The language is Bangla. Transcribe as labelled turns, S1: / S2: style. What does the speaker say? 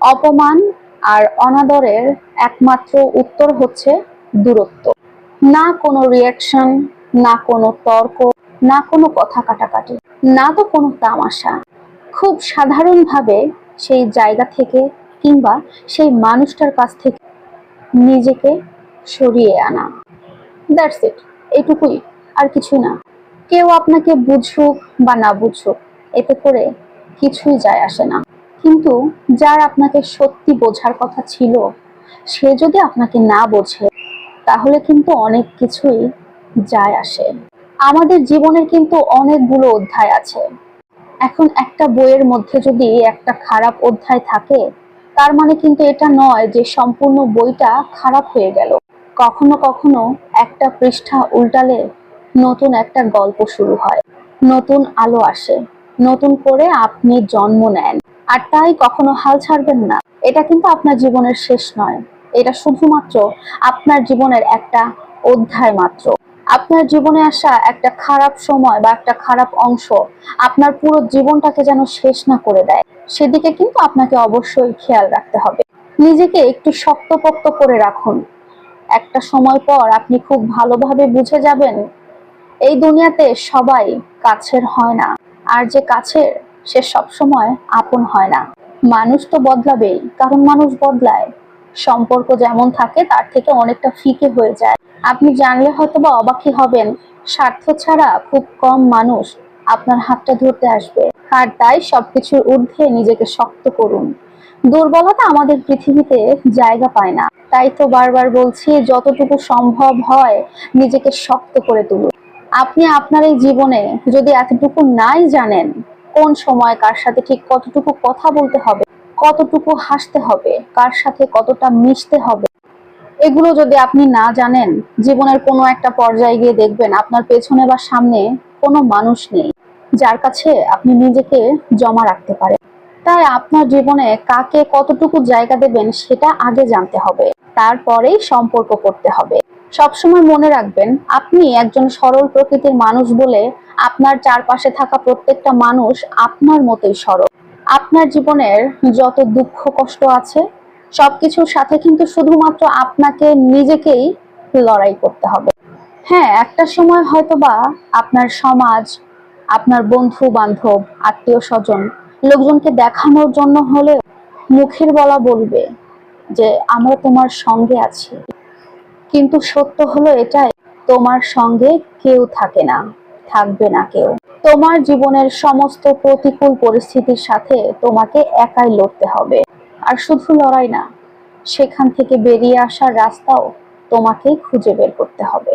S1: অপমান আর অনাদরের একমাত্র উত্তর হচ্ছে দূরত্ব। না কোনো রিয়াকশন না কোনো তর্ক, না কোনো কথা কাটাকাটি, না তো কোনো তামাশা। খুব সাধারণভাবে সেই জায়গা থেকে কিংবা সেই মানুষটার কাছ থেকে নিজেকে সরিয়ে আনা। দ্যাটস ইট এটুকুই, আর কিছু না। কেউ আপনাকে বুঝুক বা না বুঝুক, এতে করে কিছুই যায় আসে না। কিন্তু যার আপনাকে সত্যি বোঝার কথা ছিল, সে যদি আপনাকে না বোঝে, তাহলে কিন্তু অনেক কিছুই যায় আসে। আমাদের জীবনের কিন্তু অনেকগুলো অধ্যায় আছে। এখন একটা বইয়ের মধ্যে যদি একটা খারাপ অধ্যায় থাকে, তার মানে কিন্তু এটা নয় যে সম্পূর্ণ বইটা খারাপ হয়ে গেল। কখনো কখনো একটা পৃষ্ঠা উল্টালে নতুন একটা গল্প শুরু হয়, নতুন আলো আসে, নতুন করে আপনি জন্ম নেন। আর তাই কখনো হাল ছাড়বেন না। এটা কিন্তু আপনার জীবনের শেষ নয়। এটা শুধুমাত্র আপনার জীবনের একটা অধ্যায় মাত্র। আপনার জীবনে আসা একটা খারাপ সময় বা একটা খারাপ অংশ আপনার পুরো জীবনটাকে যেন শেষ না করে দেয়। সেদিকে কিন্তু আপনাকে অবশ্যই খেয়াল রাখতে হবে। নিজেকে একটু শক্তপোক্ত করে রাখুন। একটা সময় পর আপনি খুব ভালোভাবে বুঝে যাবেন, এই দুনিয়াতে সবাই কাছের হয় না। আর যে কাছের সে সবসময় আপন হয় না। মানুষ তো বদলাবেই, কারণ মানুষ বদলায়। সম্পর্ক যেমন থাকে, তার থেকে অনেকটা ফিকে হয়ে যায়। আপনি জানলে হয়তো বা অবাকই হবেন, স্বার্থ ছাড়া খুব কম মানুষ আপনার হাতটা ধরতে আসবে। আর তাই সবকিছুর ঊর্ধ্বে নিজেকে শক্ত করুন। দুর্বলতা আমাদের পৃথিবীতে জায়গা পায় না। তাই তো বারবার বলছি, যতটুকু সম্ভব হয় নিজেকে শক্ত করে তুলুন। আপনি আপনার এই জীবনে যদি এতটুকু নাই জানেন কোন সময় কার সাথে ঠিক কতটুকু কথা বলতে হবে, কতটুকু হাসতে হবে, কার সাথে কতটা মিশতে হবে, এগুলো যদি আপনি না জানেন, জীবনের কোনো একটা পর্যায়ে গিয়ে দেখবেন আপনার পেছনে বা সামনে কোনো মানুষ নেই, যার কাছে আপনি নিজেকে জমা রাখতে পারেন। তাই আপনার জীবনে কাকে কতটুকু জায়গা দেবেন সেটা আগে জানতে হবে, তারপরেই সম্পর্ক করতে হবে। সবসময় মনে রাখবেন, আপনি একজন সরল প্রকৃতির মানুষ বলে আপনার চারপাশে থাকা প্রত্যেকটা মানুষ আপনার মতোই সরল। আপনার জীবনের যত দুঃখ, কষ্ট আছে, সবকিছুর সাথে কিন্তু শুধুমাত্র আপনাকে নিজেকেই লড়াই করতে হবে। হ্যাঁ একটা সময় হয়তোবা আপনার সমাজ, আপনার বন্ধু বান্ধব আত্মীয় স্বজন লোকজনকে দেখানোর জন্য হলে মুখের বলা বলবে যে, আমরা তোমার সঙ্গে আছি। কিন্তু সত্য হলো এটাই, তোমার সঙ্গে কেউ থাকে না, থাকবে না কেউ। তোমার জীবনের সমস্ত প্রতিকূল পরিস্থিতির সাথে তোমাকে একাই লড়তে হবে। আর শুধু লড়াই না, সেখান থেকে বেরিয়ে আসার রাস্তাও তোমাকেই খুঁজে বের করতে হবে।